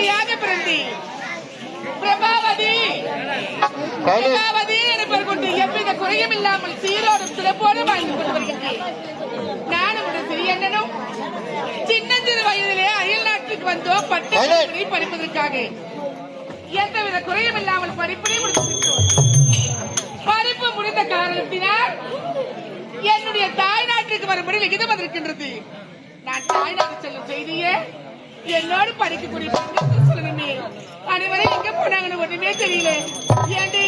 குழந்தையாக பிறந்தி. பிரபாவதி. பிரபாவதி என கொண்டு எவ்வித குறையும் இல்லாமல் சீரோடும் சிறப்போடும் வாழ்ந்து கொண்டு வருகின்றேன். நானும் ஒரு சிறியண்ணனும் சின்னஞ்சிறு வயதிலே அயல் நாட்டுக்கு வந்தோம். பட்டத்தை படிப்பதற்காக. எந்தவித குறையும் இல்லாமல் படிப்பினை முடித்திருக்கிறோம் படிப்பு முடிந்த காரணத்தினால் என்னுடைய தாய் நாட்டுக்கு வரும்படி விகிதம் வந்திருக்கின்றது. நான் தாய் நாடு செல்லும் செய்தியே என்னோடு படிக்கக்கூடிய போனாங்கன்னு ஒண்ணுமே தெரியல. ஏண்டி?